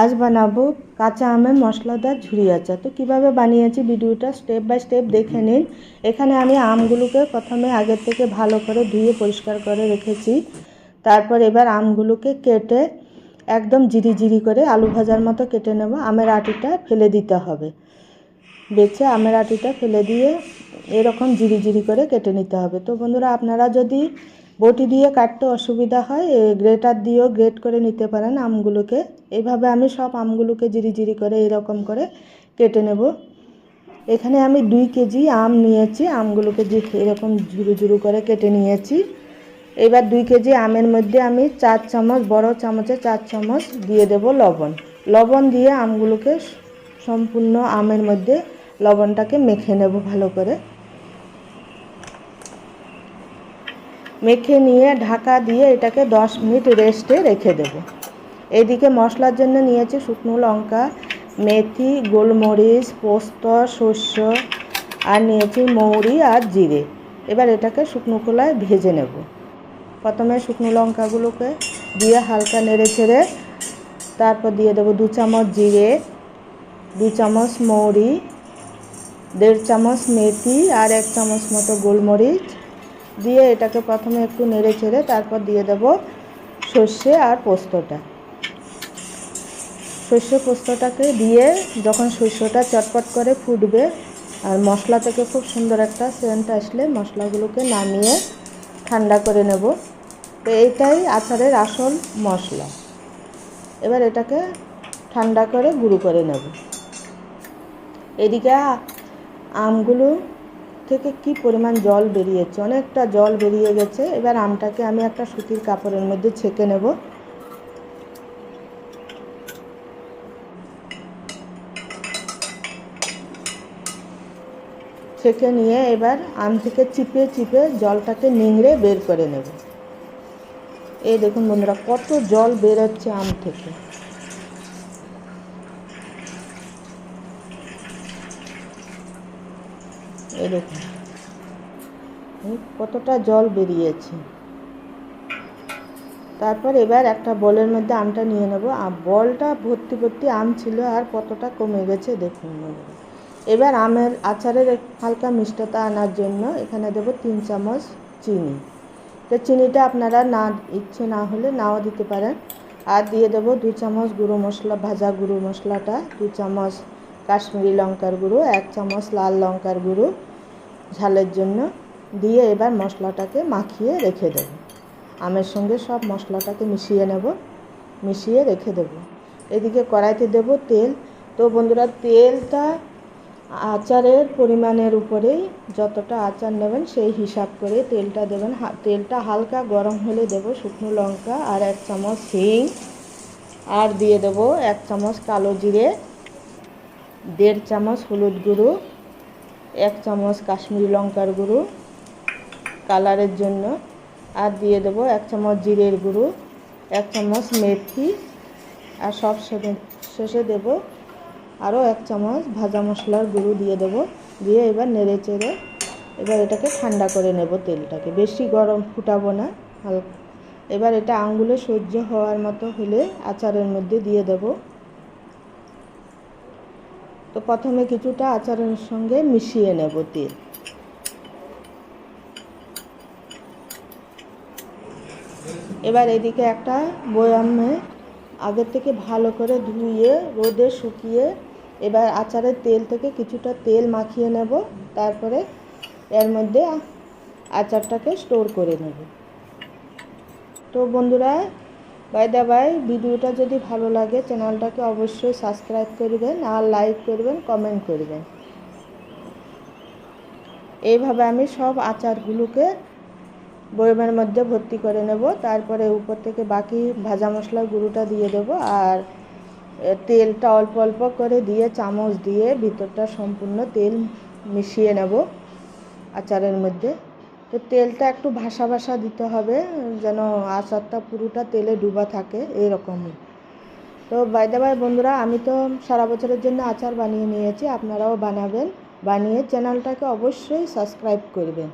আজ বানাবো কাঁচা আমের মশলাদার ঝুরি আচার। তো কীভাবে বানিয়েছি ভিডিওটা স্টেপ বাই স্টেপ দেখে নিন। এখানে আমি আমগুলোকে প্রথমে আগের থেকে ভালো করে ধুয়ে পরিষ্কার করে রেখেছি। তারপর এবার আমগুলোকে কেটে একদম জিরি জিরি করে আলু ভাজার মতো কেটে নেব। আমের আটিটা ফেলে দিতে হবে। বেছে আমের আটিটা ফেলে দিয়ে এরকম জিরি জিরি করে কেটে নিতে হবে। তো বন্ধুরা, আপনারা যদি বটি দিয়ে কাটতে অসুবিধা হয় গ্রেটার দিয়েও গ্রেট করে নিতে পারেন আমগুলোকে। এইভাবে আমি সব আমগুলোকে জিরি জিরি করে এরকম করে কেটে নেব। এখানে আমি দুই কেজি আম নিয়েছি, আমগুলোকে যে এরকম ঝুরু ঝুরু করে কেটে নিয়েছি। এবার দুই কেজি আমের মধ্যে আমি চার চামচ, বড় চামচে চার চামচ দিয়ে দেব লবণ। লবণ দিয়ে আমগুলোকে সম্পূর্ণ আমের মধ্যে লবণটাকে মেখে নেব ভালো করে। মেখে নিয়ে ঢাকা দিয়ে এটাকে দশ মিনিট রেস্টে রেখে দেব। এদিকে মশলার জন্য নিয়েছি শুকনো লঙ্কা, মেথি, গোলমরিচ, পোস্ত, শস্য, আর নিয়েছি মৌরি আর জিরে। এবার এটাকে শুকনো খোলায় ভেজে নেব। প্রথমে শুকনো লঙ্কাগুলোকে দিয়ে হালকা নেড়ে ছেড়ে তারপর দিয়ে দেবো দু চামচ জিরে, দু চামচ মৌরি, দেড় চামচ মেথি আর এক চামচ মতো গোলমরিচ। দিয়ে এটাকে প্রথমে একটু নেড়ে ছেড়ে তারপর দিয়ে দেব সর্ষে আর পোস্তটা। সর্ষে পোস্তটাকে দিয়ে যখন শস্যটা চটপট করে ফুটবে আর মশলা থেকে খুব সুন্দর একটা সেন্ট আসলে মশলাগুলোকে নামিয়ে ঠান্ডা করে নেব। তো এইটাই আচারের আসল মশলা। এবার এটাকে ঠান্ডা করে গুঁড়ো করে নেব। এদিকে আমগুলো থেকে কি পরিমাণ জল বেরিয়েছে? অনেকটা জল বেরিয়ে গেছে। এবার আমটাকে আমি একটা সুতির কাপড়ের মধ্যে ছেঁকে নেব। ছেঁকে নিয়ে এবার আম থেকে চিপে চিপে জলটাকে নিংড়ে বের করে নেব। এই দেখুন বন্ধুরা, কত জল বেরোচ্ছে আম থেকে। দেখুন কতটা জল বেরিয়েছে। তারপর এবার একটা বলের মধ্যে আমটা নিয়ে নেব। বলটা ভর্তি ভর্তি আম ছিল আর কতটা কমে গেছে দেখুন। এবার আমের আচারের হালকা মিষ্টতা আনার জন্য এখানে দেব তিন চামচ চিনি। তো চিনিটা আপনারা না, ইচ্ছে না হলে নাও দিতে পারেন। আর দিয়ে দেবো দু চামচ গুঁড়ো মশলা, ভাজা গুঁড়ো মশলাটা, দু চামচ কাশ্মীরি লঙ্কার গুঁড়ো, এক চামচ লাল লঙ্কার গুঁড়ো ঝালের জন্য দিয়ে এবার মশলাটাকে মাখিয়ে রেখে দেব। আমের সঙ্গে সব মশলাটাকে মিশিয়ে নেব, মিশিয়ে রেখে দেব। এদিকে কড়াইতে দেব তেল। তো বন্ধুরা, তেলটা আচারের পরিমাণের উপরেই যতটা আচার নেবেন সেই হিসাব করে তেলটা দেবেন। তেলটা হালকা গরম হলে দেব শুকনো লঙ্কা আর এক চামচ হিং। আর দিয়ে দেব এক চামচ কালো জিরে। দেড় চামচ হলুদ গুঁড়ো, এক চামচ কাশ্মীরি লঙ্কার গুঁড়ো কালারের জন্য, আর দিয়ে দেবো এক চামচ জিরের গুঁড়ো, এক চামচ মেথি, আর সব শেষে দেব আরও এক চামচ ভাজা মশলার গুঁড়ো দিয়ে দেব, দিয়ে এবার নেড়ে চেড়ে এবার এটাকে ঠান্ডা করে নেব তেলটাকে। বেশি গরম ফুটাবো না, হালকা। এবার এটা আঙ্গুলে সহ্য হওয়ার মতো হলে আচারের মধ্যে দিয়ে দেব। তো প্রথমে কিছুটা আচারের সঙ্গে মিশিয়ে নেব তেল। এবার এদিকে একটা বয়ামে আগের থেকে ভালো করে ধুয়ে, রোদে শুকিয়ে এবার আচারের তেল থেকে কিছুটা তেল মাখিয়ে নেব। তারপরে এর মধ্যে আচারটাকে স্টোর করে নেব। তো বন্ধুরা বাই দা বাই ভিডিওটা যদি ভালো লাগে, চ্যানেলটাকে অবশ্যই সাবস্ক্রাইব করবেন আর লাইক করবেন, কমেন্ট করবেন। এইভাবে আমি সব আচারগুলোকে বয়মের মধ্যে ভর্তি করে নেব। তারপরে উপর থেকে বাকি ভাজা মশলার গুঁড়োটা দিয়ে দেবো আর তেলটা অল্প অল্প করে দিয়ে চামচ দিয়ে ভিতরটা সম্পূর্ণ তেল মিশিয়ে নেব আচারের মধ্যে। তো তেলটা একটু ভাসা ভাসা দিতে হবে, যেন আচারটা পুরোটা তেলে ডুবা থাকে এরকমই। তো বাইদে বাই বন্ধুরা, আমি তো সারা বছরের জন্য আচার বানিয়ে নিয়েছি, আপনারাও বানাবেন। বানিয়ে চ্যানেলটাকে অবশ্যই সাবস্ক্রাইব করবেন।